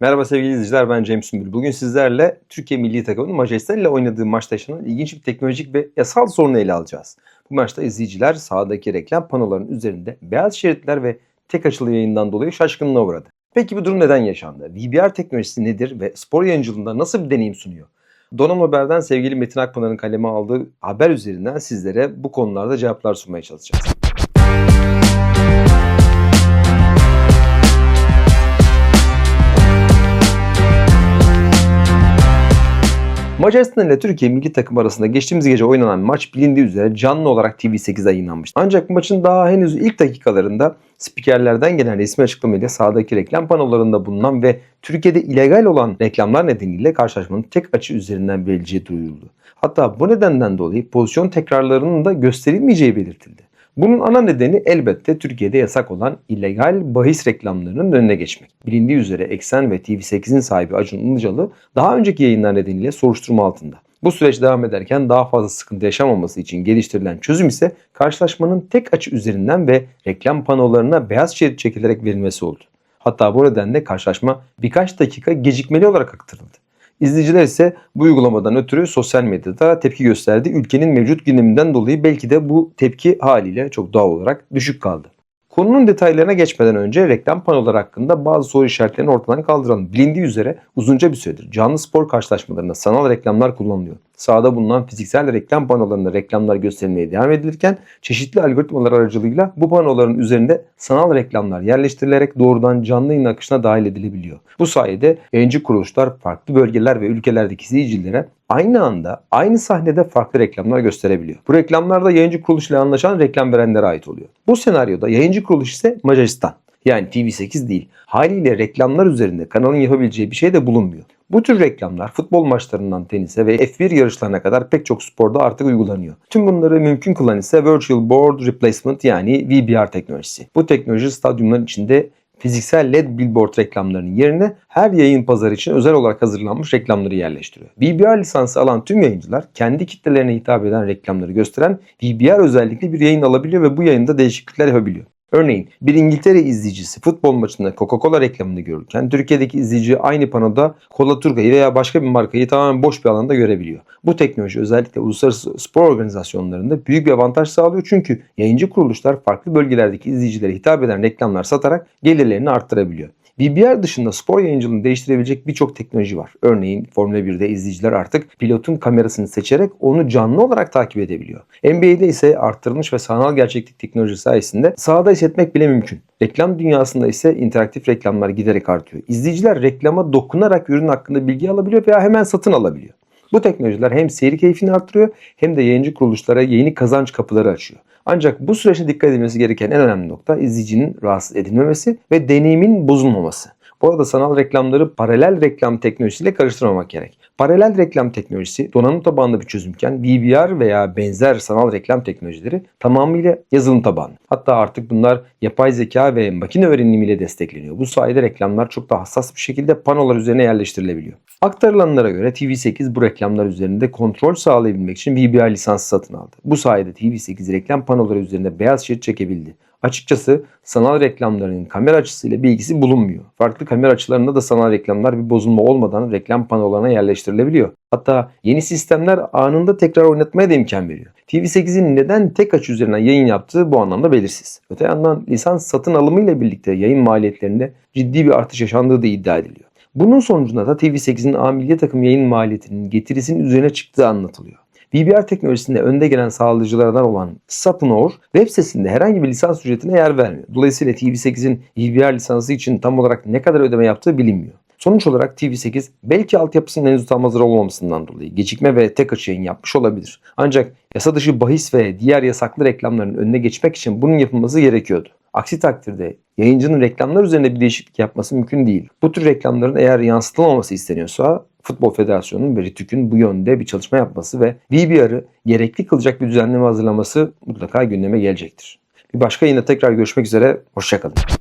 Merhaba sevgili izleyiciler ben Cem Sümbül. Bugün sizlerle Türkiye Milli Takımı'nın Macaristan ile oynadığı maçta yaşanan ilginç bir teknolojik ve yasal sorunu ele alacağız. Bu maçta izleyiciler sahadaki reklam panolarının üzerinde beyaz şeritler ve tek açılı yayından dolayı şaşkınlığa uğradı. Peki bu durum neden yaşandı? VBR teknolojisi nedir ve spor yayıncılığında nasıl bir deneyim sunuyor? Donanım Haber'den sevgili Metin Akpınar'ın kaleme aldığı haber üzerinden sizlere bu konularda cevaplar sunmaya çalışacağız. Macaristan ile Türkiye milli takım arasında geçtiğimiz gece oynanan maç bilindiği üzere canlı olarak TV8'de yayınlanmıştı. Ancak maçın daha henüz ilk dakikalarında spikerlerden gelen resmi açıklamayla sahadaki reklam panolarında bulunan ve Türkiye'de illegal olan reklamlar nedeniyle karşılaşmanın tek açı üzerinden verileceği duyuruldu. Hatta bu nedenden dolayı pozisyon tekrarlarının da gösterilmeyeceği belirtildi. Bunun ana nedeni elbette Türkiye'de yasak olan illegal bahis reklamlarının önüne geçmek. Bilindiği üzere Eksen ve TV8'in sahibi Acun Ilıcalı daha önceki yayınlar nedeniyle soruşturma altında. Bu süreç devam ederken daha fazla sıkıntı yaşamaması için geliştirilen çözüm ise karşılaşmanın tek açı üzerinden ve reklam panolarına beyaz şerit çekilerek verilmesi oldu. Hatta bu nedenle karşılaşma birkaç dakika gecikmeli olarak aktarıldı. İzleyiciler ise bu uygulamadan ötürü sosyal medyada tepki gösterdi. Ülkenin mevcut gündeminden dolayı belki de bu tepki haliyle çok doğal olarak düşük kaldı. Konunun detaylarına geçmeden önce reklam panoları hakkında bazı soru işaretlerini ortadan kaldıralım. Bilindiği üzere uzunca bir süredir canlı spor karşılaşmalarında sanal reklamlar kullanılıyor. Sahada bulunan fiziksel reklam panolarında reklamlar gösterilmeye devam edilirken çeşitli algoritmalar aracılığıyla bu panoların üzerinde sanal reklamlar yerleştirilerek doğrudan canlı yayın akışına dahil edilebiliyor. Bu sayede yayıncı kuruluşlar farklı bölgeler ve ülkelerdeki izleyicilere aynı anda aynı sahnede farklı reklamlar gösterebiliyor. Bu reklamlarda yayıncı kuruluş ile anlaşan reklam verenlere ait oluyor. Bu senaryoda yayıncı kuruluş ise Macaristan. Yani TV8 değil. Haliyle reklamlar üzerinde kanalın yapabileceği bir şey de bulunmuyor. Bu tür reklamlar futbol maçlarından tenise ve F1 yarışlarına kadar pek çok sporda artık uygulanıyor. Tüm bunları mümkün kılan ise Virtual Board Replacement yani VBR teknolojisi. Bu teknoloji stadyumların içinde fiziksel LED billboard reklamlarının yerine her yayın pazarı için özel olarak hazırlanmış reklamları yerleştiriyor. VBR lisansı alan tüm yayıncılar kendi kitlelerine hitap eden reklamları gösteren VBR özellikli bir yayın alabiliyor ve bu yayında değişiklikler yapabiliyor. Örneğin bir İngiltere izleyicisi futbol maçında Coca-Cola reklamını görürken Türkiye'deki izleyici aynı panoda Cola Turga'yı veya başka bir markayı tamamen boş bir alanda görebiliyor. Bu teknoloji özellikle uluslararası spor organizasyonlarında büyük bir avantaj sağlıyor çünkü yayıncı kuruluşlar farklı bölgelerdeki izleyicilere hitap eden reklamlar satarak gelirlerini arttırabiliyor. BBR dışında spor yayıncılığını değiştirebilecek birçok teknoloji var. Örneğin Formula 1'de izleyiciler artık pilotun kamerasını seçerek onu canlı olarak takip edebiliyor. NBA'de ise arttırılmış ve sanal gerçeklik teknolojisi sayesinde sahada hissetmek bile mümkün. Reklam dünyasında ise interaktif reklamlar giderek artıyor. İzleyiciler reklama dokunarak ürün hakkında bilgi alabiliyor veya hemen satın alabiliyor. Bu teknolojiler hem seyir keyfini arttırıyor hem de yayıncı kuruluşlara yeni kazanç kapıları açıyor. Ancak bu süreçte dikkat edilmesi gereken en önemli nokta izleyicinin rahatsız edilmemesi ve deneyimin bozulmaması. Bu arada sanal reklamları paralel reklam teknolojisiyle karıştırmamak gerek. Paralel reklam teknolojisi donanım tabanlı bir çözümken VBR veya benzer sanal reklam teknolojileri tamamıyla yazılım tabanlı. Hatta artık bunlar yapay zeka ve makine öğrenimiyle destekleniyor. Bu sayede reklamlar çok daha hassas bir şekilde panolar üzerine yerleştirilebiliyor. Aktarılanlara göre TV8 bu reklamlar üzerinde kontrol sağlayabilmek için VBR lisansı satın aldı. Bu sayede TV8 reklam panoları üzerinde beyaz şerit çekebildi. Açıkçası sanal reklamlarının kamera açısıyla bir ilgisi bulunmuyor. Farklı kamera açılarında da sanal reklamlar bir bozulma olmadan reklam panolarına yerleştirilebiliyor. Hatta yeni sistemler anında tekrar oynatmaya da imkan veriyor. TV8'in neden tek açı üzerinden yayın yaptığı bu anlamda belirsiz. Öte yandan lisans satın alımıyla birlikte yayın maliyetlerinde ciddi bir artış yaşandığı da iddia ediliyor. Bunun sonucunda da TV8'in A milli takım yayın maliyetinin getirisinin üzerine çıktığı anlatılıyor. VBR teknolojisinde önde gelen sağlayıcılardan olan Sapnor web sitesinde herhangi bir lisans ücretine yer vermiyor. Dolayısıyla TV8'in VBR lisansı için tam olarak ne kadar ödeme yaptığı bilinmiyor. Sonuç olarak TV8 belki altyapısının henüz tam hazır olmamasından dolayı gecikme ve tek açı yayın yapmış olabilir. Ancak yasa dışı bahis ve diğer yasaklı reklamların önüne geçmek için bunun yapılması gerekiyordu. Aksi takdirde yayıncının reklamlar üzerinde bir değişiklik yapması mümkün değil. Bu tür reklamların eğer yansıtılmaması isteniyorsa Futbol Federasyonu'nun ve RTÜK'ün bu yönde bir çalışma yapması ve VBR'ı gerekli kılacak bir düzenleme hazırlaması mutlaka gündeme gelecektir. Bir başka yine tekrar görüşmek üzere. Hoşçakalın.